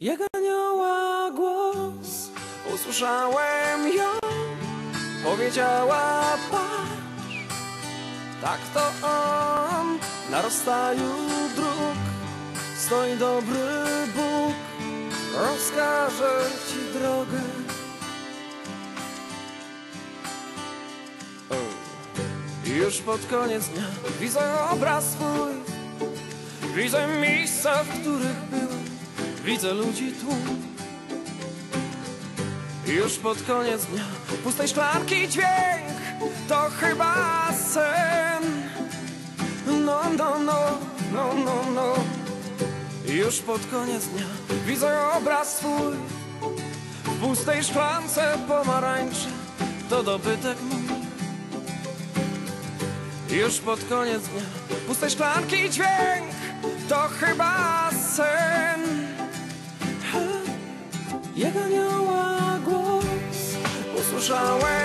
Jak anioła głos usłyszałem ją, powiedziała patrz, tak to on na rozstaju dróg stoi dobry Bóg, rozkaże ci drogę. Już pod koniec dnia widzę obraz swój, widzę miejsca, w których byłem. Widzę ludzi tłum Już pod koniec dnia. Pustej szklanki dźwięk. To chyba sen. No, no, no, no, no, no. Już pod koniec dnia. Widzę obraz swój. W pustej szklance pomarańczy. To dobytek mój. Już pod koniec dnia. Pustej szklanki dźwięk. To chyba jak anioła głos usłyszałem